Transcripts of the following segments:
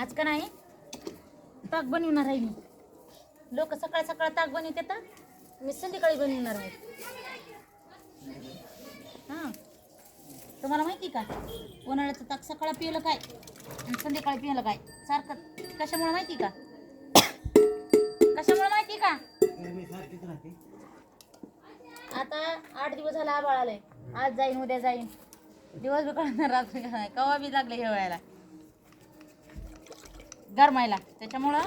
आज का नाही? ताक बनवणार आहे मी. लोक सकाळ सकाळ ताक बनवते तर मी संध्याकाळी बनवणार आहे. हां. तुम्हाला माहिती का? उन्हाळ्याचं ताक सकाळ पिलं काय? आणि संध्याकाळी पिलं काय? सारखं कशामुळे माहिती का? कशामुळे माहिती का? आता आठ दिवस झाला आबाळ आलंय. आज जाईन उद्या जाईन. दिवस बी कळणार रात्री. कवा बी लागले हे व्हायला. गरमायला त्याच्यामुळं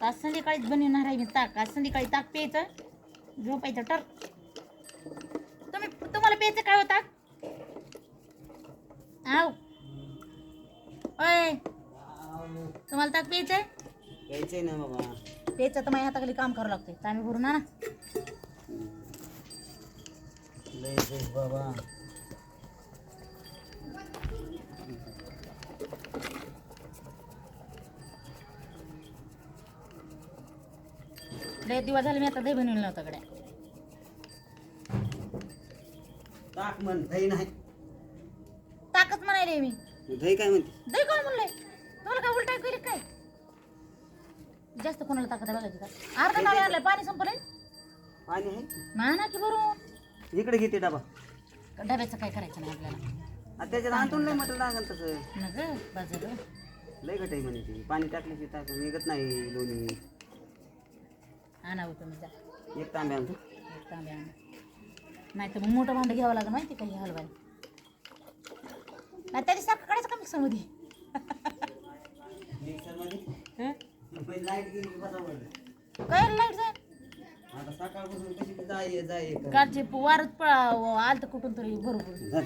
आज संध्याकाळीच बनवणार आहे मी ताक. आज संध्याकाळी ताक प्यायचं. झोपायचं तर तुम्ही तुम्हाला प्यायचं काय होता आव. ओय. तुम्हाला ताक प्यायचंय? यायचंय ना बाबा. प्यायचं तर माझ्या हाताखाली काम करावं लागतंय. आम्ही भरून लय बाबा. लय दिवस झाले मी आता दही बनवलं नव्हतं कडे ताक म्हण दही नाही. ताकच म्हणायले मी. दही काय म्हणते? दही कोण तुम्हाला काय उलटा केली काय? जास्त कोणाला ताकद आहे बघायची का अर्धा आणलंय पाणी संपलंय? पाणी आहे? माना की भरून. इकडे घेते डबा. डब्याचं काय करायचं नाही आपल्याला. त्याच्यात आणतून लय म्हटलं लागेल तसं. न ग बाजार. लय घट आहे म्हणे ती. पाणी टाकल्याची टाक निघत नाही लोणी. आणावं तुम्ही जा एक तांबे आणतो. एक तांबे आणा. नाही तर मग मोठं भांडं घ्यावं लागेल माहिती का हे हलवायला नाही त्याची साखर काढायचं का मिक्सरमध्ये? हं? काय लाइट जाय? आता सकाळपासून कशी ती जाय जाय कर. कालचे वारच पळा आलत कुठून तरी बरोबर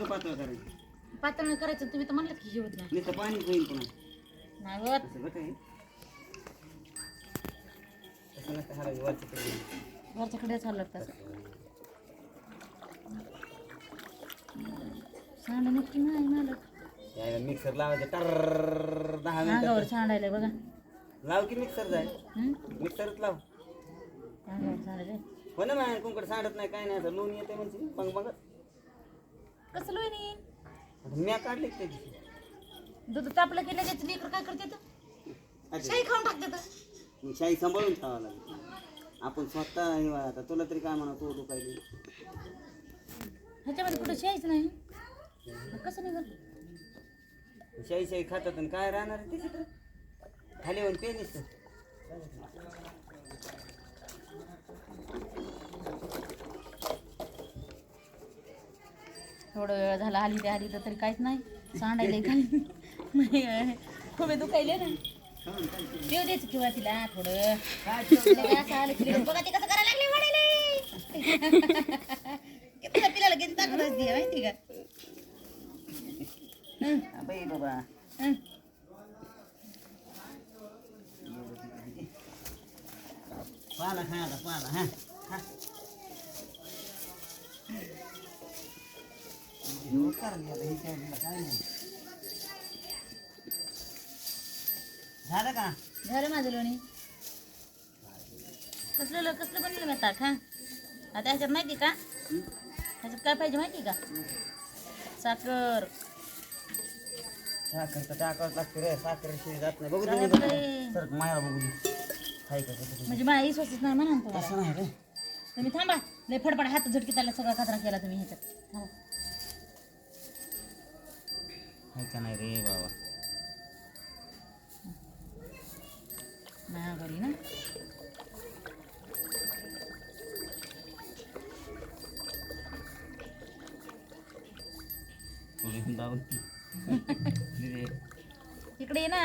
पातळ करायचं. पातळ करायचं तुम्ही तर म्हणलं की जेवत नाही. पाणी हलवायचं वरच्या कडे. चाललं लागतं सांड नक्की नाही मला मिक्सर लावायचं टर दहा अंगावर सांडायला बघा लाव की मिक्सर जाय? मिक्सरच लाव अंगावर सांडायला हो ना मॅन कुंकड सांडत नाही काय नाही असं लोणी येते म्हणजे मग मग कसं लोणी म्या काढले त्याची दूध तापलं की लगेच लेकर काय करते तर. शाई खाऊन टाकते तर मग शाही सांभाळून ठेवावं लागेल आपण स्वतः हे आता तुला तरी काय म्हणा तू काय ह्याच्यामध्ये कुठं शाईच नाही? मग कसं निघाल शाही शाही खातात आणि काय राहणार आहे त्याच्यात खाली येऊन पे नसतं थोडं वेळ झाला आली ते आली तर तरी काहीच नाही. सांडायला खाली खूप दुखायले ना? देऊ द्यायचं किंवा तिला थोडं. असं आलं की बघा ती कसं करायला लागली म्हणाले किती पिल्याला किती ताकद असते माहिती का? हं, बाई बाबा. हं. पाला खा आता पाला हा. हो, दे हे काय दिलं, काय नाही. झालं का? झालं माझं लोणी. कसलं लो- कसलं बनलं मी ताक हा आता ह्याच्यात माहिती का? ह्याच्यात काय पाहिजे माहिती का? साखर. साखर तर लागते रे. साखर शिवाय जात नाही. बघू दे सर बघू दे. म्हणजे विश्वासच नाही म्हणा ना तुम्हाला तसं नाही रे. तुम्ही थांबा. लय फडफड हात झटकी त्याला सगळा कचरा केला तुम्ही ह्याच्यात. थांबा. हाय का नाही रे बाबा? घरी ना. इकडे ये ना.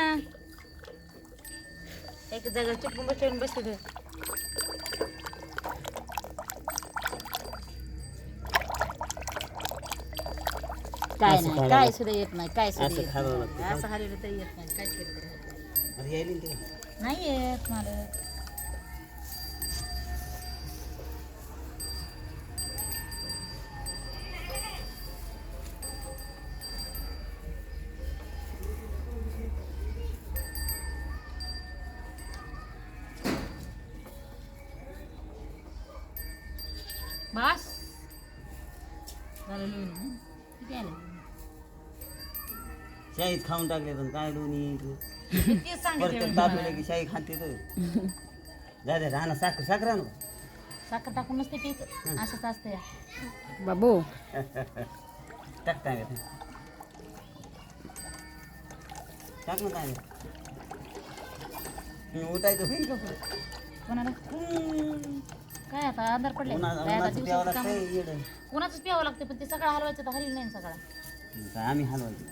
एक जागा चिपकून बसले बसते काय नाही काय. सुद्धा येत नाही काय सुद्धा येत नाही. असं हरवलं तरी येत नाही काय केलं नाही. आता यायली ना ते नाही येत मला बस झालं लिहून किती आलं शाहीत खाऊन टाकले तर काय दोन्ही तेच सांगते परत तापले की शाही खाते राहणार साखर साखर आणू साखर टाकून नसते पीक असंच असतं. या बाबू. टाक काय ते. टाक ना काय उठायचं होईल का पुढे? कोणाला? काय आता आधार पडले उन्हा- काय आता उन्हाचं प्यावं दिवसाचं काम? लागतंय येडं. कोणाचंच प्यावं लागतं पण ते सकाळ हलवायचं तर हरली नाही ना सकाळ काय आम्ही हलवायचं.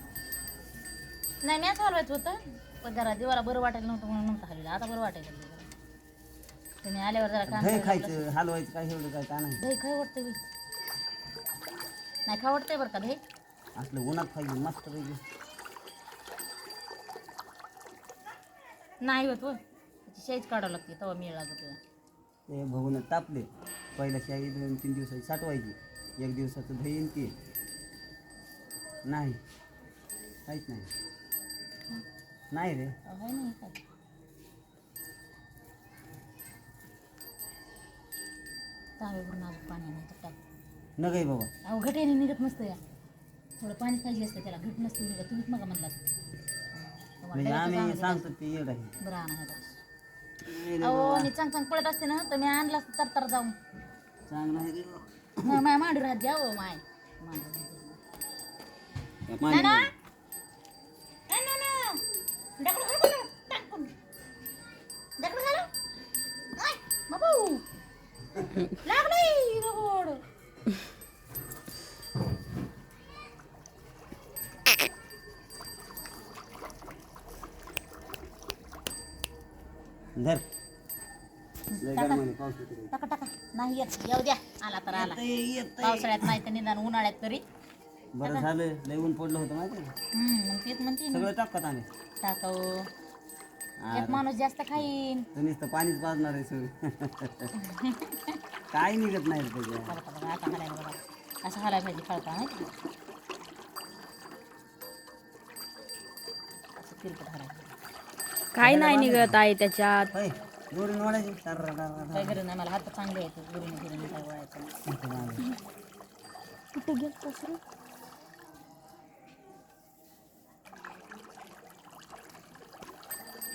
नाही मॅच हलवायचं होतं. पण जरा देवाला बरं वाटायला नव्हतं म्हणून नव्हतं हलविलं आता बरं वाटायला लागलं जरा. तुम्ही आल्यावर जरा काम दही करायला खायचं हलवायचं काय एवढं काय का नाही? दही खाय वाटतं बी. नाही खा वाटतंय बरं का दही? असलं उन्हात खायचं मस्त पैकी. नाही होत व त्याची शाईच काढावं लागते तेव्हा मिळ लागत तुला ते बघून तापले. पहिल्या शाही दोन तीन दिवसाची साठवायची. एक दिवसाचं दही आणि ते. नाही. काहीच नाही. नाही रे. आहे तांबे भरून अजून पाणी नाही तर टाक न काही बाबा अहो घट्याने निघत नसतं या. थोडं पाणी पाहिजे असतं त्याला घट नसतं निघत. तुम्हीच मग म्हणजे आम्ही सांगतो ते येड आहे. बरं आणा. अहो मी चांग चांग पडत असते ना तर मी आणला असतं तर तर जाऊन. चांगलं आहे रे बाबा. माय मांडू राहत द्या हो माय. मांडू राहत द्या. नाना? ए, नाना. ढाकळं घाल बरं, टाकून. ढाकळं घाल. आय, बाबू. लागलंय रगोड. धर लय गरमाने पाऊस येतो रे. टाका टाका नाही येत येऊ द्या आला तर आला येतंय, येतंय. पावसाळ्यात नाही तर निदान उन्हाळ्यात तरी बरं झालं लय ऊन पडलं होतं माहिती आहे का? हम्म मग तेच म्हणते ना. सगळं टाकतात आम्ही. टाकाव. एक माणूस जास्त खाईन. तुम्हीच तर पाणीच पाजणार आहे सगळं. काय निघत नाही रे त्याच्यात. बघा बघा आता हालायला बघा. असं हालायला पाहिजे कळता माहिती का? असं तिरपट हालायला काय नाही निघत आहे त्याच्यात. होय दोरी नोडायची टार- टार- टार- काय गरज नाही मला हात चांगले आहेत. गुरुने गुरुने काय वळायचं. कुठे गेलतोस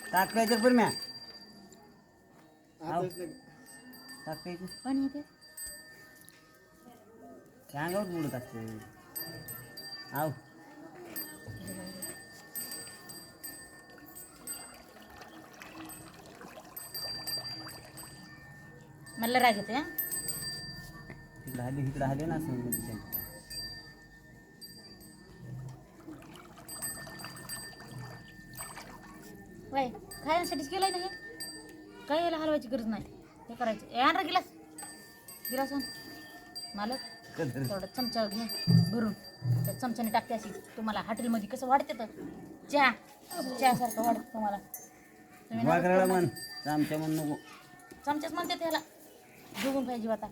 रे टाक प्यायचं बरं म्या टाक प्यायचं पण येते बुडत असते आव मला राग येते हा? तिकडे इकडे हल्ले ना असं वय खाण्यासाठीच केलंय ना हे. काय याला हलवायची गरज नाही. हे करायचं. ए रे गिलास. गिलास आण. मालक. थोडं चमचा घे भरून. त्या चमच्याने टाकते अशी. तुम्हाला हॉटेलमध्ये कसं वाढते तर. चहा. चहासारखं वाढतं तुम्हाला. तुम्ही ना वागराळा म्हण आमच्या म्हण नको. चमच्याच म्हणते त्याला जुगून पाहिजे आता.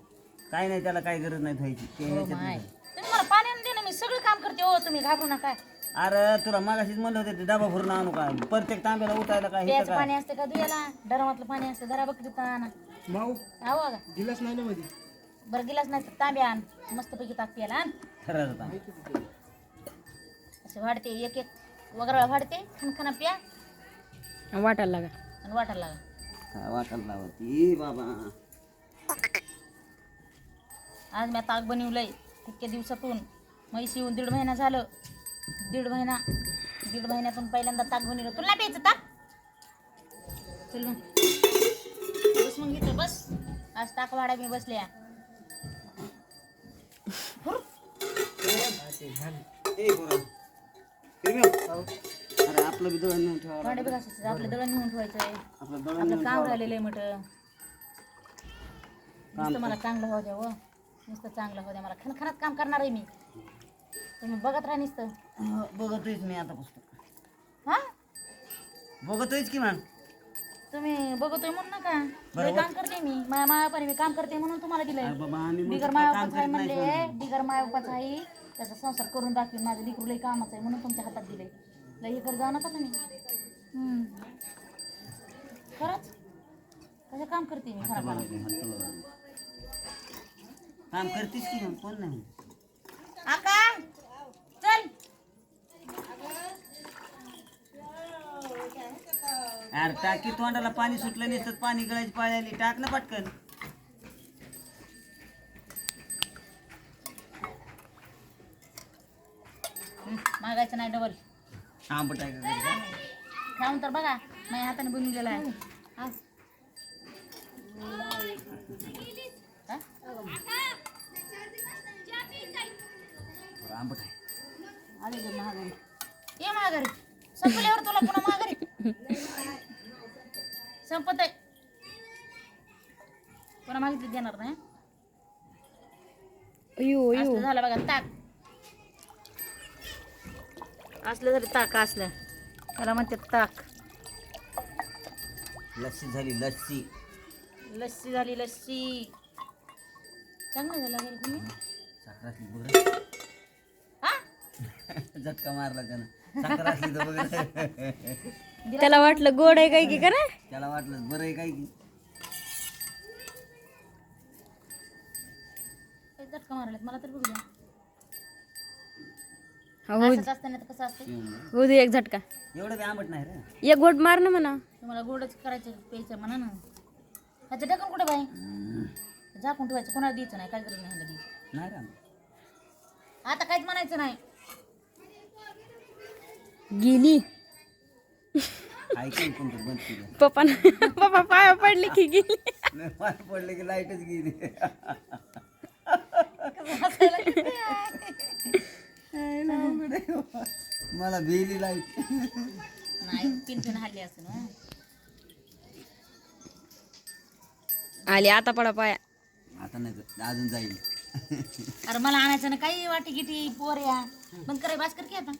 काय नाही त्याला काय गरज नाही व्हायची ते हो ह्याच्यात माय. नाही. तुम्ही मला पाणी आणून दे ना मी सगळं काम करते. हो तुम्ही घाबरू नका. अरे तुला मागाशीच म्हणलं होतं ते डबा भरून आणू काय प्रत्येक तांब्याला उठायला काय हे पाणी असतं का दुयाला? डरमातलं पाणी असतं जरा बघ आहो का गिलास नाही ना मध्ये? बरं गिलास नाही तर तांबे आण. मस्तपैकी ताक प्यायला आण. खरं होता असे वाढते एक एक वगैरे वाढते खनखना प्या. वाटायला लागा. आणि वाटायला लागा. काय वाटायला लावती बाबा? आज मी ताक बनवलंय इतक्या दिवसातून. म्हैस येऊन दीड महिना झालं. दीड महिना दीड महिन्यातून पहिल्यांदा ताक बनवलं तुला प्यायचं ताक? चल मग. बस मग इथं बस. आज ताक वाडा मी बसल्या. अरे आपलं बी दळण नेऊन ठेवावं भांडे बघ असं आपलं दळण नेऊन ठेवायचंय आपलं दळण आपलं नेऊन काम ठेवावं राहिलेलं आहे म्हटलं. नुसतं मला चांगलं हो द्या व नुसतं चांगलं हो द्या. मला खनखनात काम करणार आहे मी. तुम्ही बघत राहा नुसतं. हो, बघतोयच मी आता पुस्तक. हा? बघतोयच की मॅम तुम्ही बघतोय म्हणून नका. लय काम करते मी. माझ्या मायापाने मी काम करते म्हणून तुम्हाला दिलंय. अरे बाबा आम्ही बिगर म्हणतो काम मायापाच आहे करीत नाही म्हणले बिगर मायापाच आहे त्याचा संसार करून दाखवेल माझं लिकरू लय कामाचं आहे म्हणून तुमच्या हातात दिलंय. लय हे कर जाऊ नका तुम्ही. हम्म. खरंच? कसं काम करते मी? खरं. काम करतीस की कोण नाही? आका चल अरे टाकी तोंडाला पाणी सुटलं नसतं पाणी गळायची पाळी आली टाक ना पटकन. मागायचं नाही डबल. आंबट आहे का घरी? खाऊन तर बघा माझ्या हाताने बनवलेला आहे? हा? बरं, आंबट आहे. आले ग महागारी ये महागारी संपल्यावर तुला पुन्हा महागारी संपत आहे पुन्हा मागितली देणार नाही अयो असलं झालं बघा ताक. असलं झालं ताक असलं. त्याला म्हणते ताक. लस्सी झाली लस्सी. लस्सी झाली लस्सी. चांगलं झालं घरी तुम्ही बघ. हा? झटका मारला त्यानं. साखर असली तर बघ. त्याला वाटलं गोड आहे काय की का ना त्याला वाटलं बरं आहे काय की. काही झटका मारलेत मला तर बघू द्या. हो असंच असतं नाही तर कसं असतं? एवढं. हो दे एक झटका. बी आंबट नाही रे. एक घोट मार ना म्हणा. तुम्हाला गोडच करायचं प्यायचं म्हणा ना. ह्याचं ढकल कुठे बाई? झाकून ठेवायचं कोणाला द्यायचं नाही काय गरज नाही ह्याला द्यायचं नाही रे. आंबट. आता काहीच म्हणायचं नाही. गेली. ऐकून कोणतं बंद केलं? पप्पा पप्पा पाया पडले की गेली. नाही, मार पडलं की लाईटच गेली. मला भेली लाइट. नाही पिन हल्ली असं ना. आली आता पडा पाया. आता नाही तर अजून जाईल. अरे मला आणायचं ना काही वाटी गिटी पोर या बंद कर की आता.